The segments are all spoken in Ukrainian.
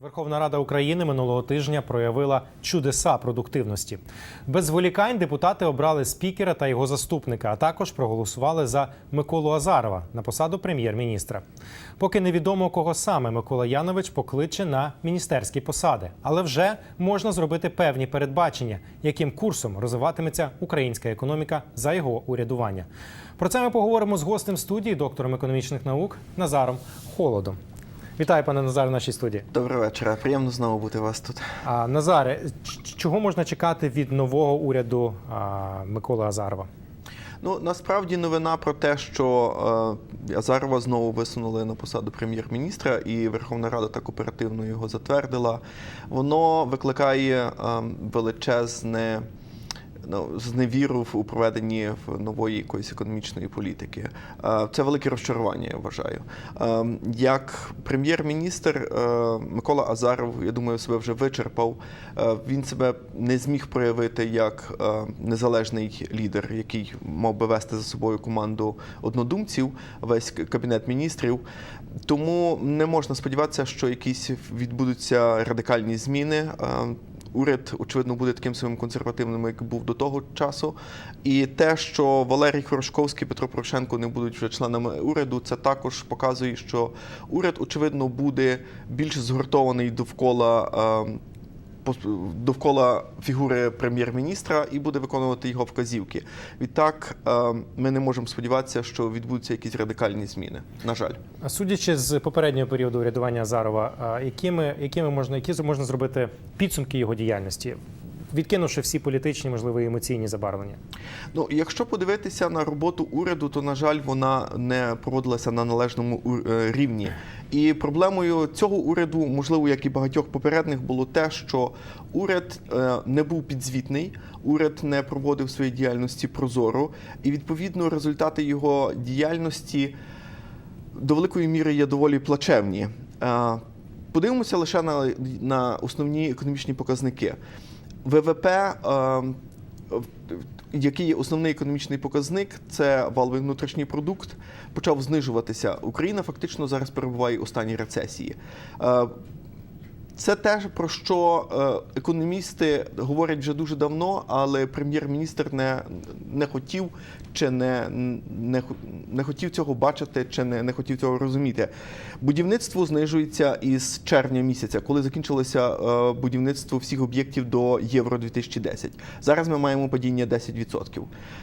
Верховна Рада України минулого тижня проявила чудеса продуктивності. Без зволікань депутати обрали спікера та його заступника, а також проголосували за Миколу Азарова на посаду прем'єр-міністра. Поки невідомо, кого саме Микола Янович покличе на міністерські посади, але вже можна зробити певні передбачення, яким курсом розвиватиметься українська економіка за його урядування. Про це ми поговоримо з гостем студії, доктором економічних наук Назаром Холодом. Вітаю, пане Назаре, в нашій студії. Доброго вечора. Приємно знову бути у вас тут. А, Назаре, чого можна чекати від нового уряду а, Миколи Азарова? Ну насправді новина про те, що е, Азарова знову висунули на посаду прем'єр-міністра, і Верховна Рада так оперативно його затвердила. Воно викликає е, величезне. Ну, зневіру в- у проведенні нової якоїсь економічної політики. Е, Це велике розчарування, я вважаю. Е, Як прем'єр-міністр е, Микола Азаров, я думаю, себе вже вичерпав. Він себе не зміг проявити як незалежний лідер, який мав би вести за собою команду однодумців, весь кабінет міністрів. Тому не можна сподіватися, що якісь відбудуться радикальні зміни. Уряд, очевидно, буде таким самим консервативним, як був до того часу. І те, що Валерій Хорошковський, Петро Порошенко не будуть вже членами уряду, це також показує, що уряд, очевидно, буде більш згуртований довкола. Е, Довкола фігури прем'єр-міністра і буде виконувати його вказівки. Відтак е, ми не можемо сподіватися, що відбудуться якісь радикальні зміни. На жаль. Судячи з попереднього періоду урядування Азарова, якими, якими можна, які можна зробити підсумки його діяльності, відкинувши всі політичні, можливо, і емоційні забарвлення? Ну, якщо подивитися на роботу уряду, то на жаль, вона не проводилася на належному е, рівні. І проблемою цього уряду, можливо, як і багатьох попередніх, було те, що уряд е, не був підзвітний, уряд не проводив своєї діяльності прозоро, і відповідно результати його діяльності до великої міри є доволі плачевні. Е, Подивимося лише на, на основні економічні показники. ВВП, е, який є основний економічний показник, це валовий внутрішній продукт, почав знижуватися. Україна фактично зараз перебуває у стані рецесії. Це те, про що е, економісти говорять вже дуже давно, але прем'єр-міністр не, не хотів чи не, не, не хотів цього бачити, чи не, не хотів цього розуміти. Будівництво знижується із червня місяця, коли закінчилося е, будівництво всіх об'єктів до Євро 2010. Зараз ми маємо падіння 10%.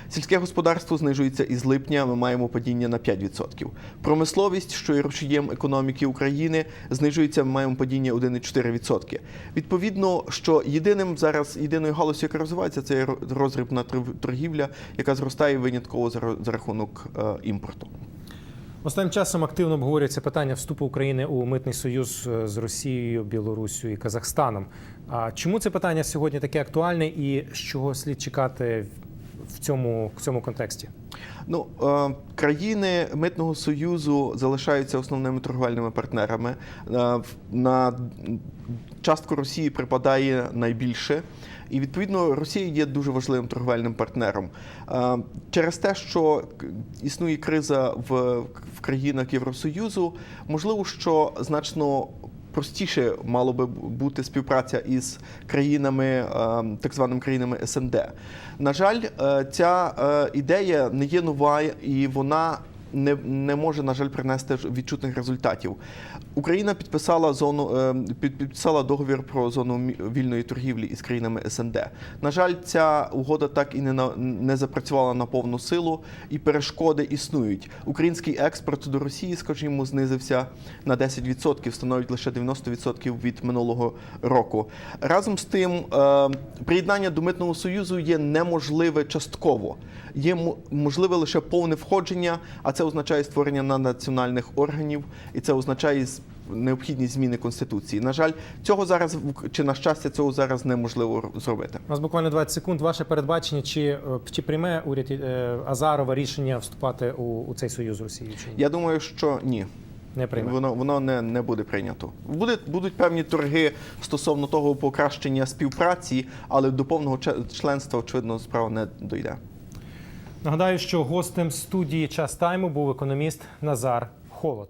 Сільське господарство знижується із липня. Ми маємо падіння на 5%. Промисловість, що є рушієм економіки України, знижується. Ми маємо падіння 1,4%. Відповідно, що єдиним зараз єдиною галузю, яка розвивається, це розрібна торгівля, яка зростає винятково за рахунок е, імпорту. Останнім часом активно обговорюється питання вступу України у митний союз е, з Росією, Білоруссю і Казахстаном. А чому це питання сьогодні таке актуальне і з чого слід чекати в цьому, в цьому контексті? Ну, е, країни митного союзу залишаються основними торговельними партнерами. Е, на частку Росії припадає найбільше. І відповідно Росія є дуже важливим торговельним партнером. Е, Через те, що існує криза в, в країнах Євросоюзу, можливо, що значно простіше мало би бути співпраця із країнами, е, так званими країнами СНД. На жаль, е, ця е, ідея не є нова і вона. Не, не може, на жаль, принести відчутних результатів. Україна підписала зону е, підписала договір про зону вільної торгівлі із країнами СНД. На жаль, ця угода так і не на не запрацювала на повну силу, і перешкоди існують. Український експорт до Росії, скажімо, знизився на 10%, становить лише 90% від минулого року. Разом з тим, е, приєднання до митного союзу є неможливе частково. Є можливе лише повне входження, а це означає створення національних органів, і це означає необхідність зміни конституції. На жаль, цього зараз чи на щастя цього зараз неможливо зробити. У нас буквально 20 секунд. Ваше передбачення, чи, е, чи прийме уряд е, Азарова рішення вступати у, у цей союз з Росією? Чи ні? Я думаю, що ні. Не прийме. Воно воно не, не буде прийнято. Буде будуть певні торги стосовно того покращення співпраці, але до повного членства, очевидно, справа не дойде. Нагадаю, що гостем студії час тайму був економіст Назар Холод.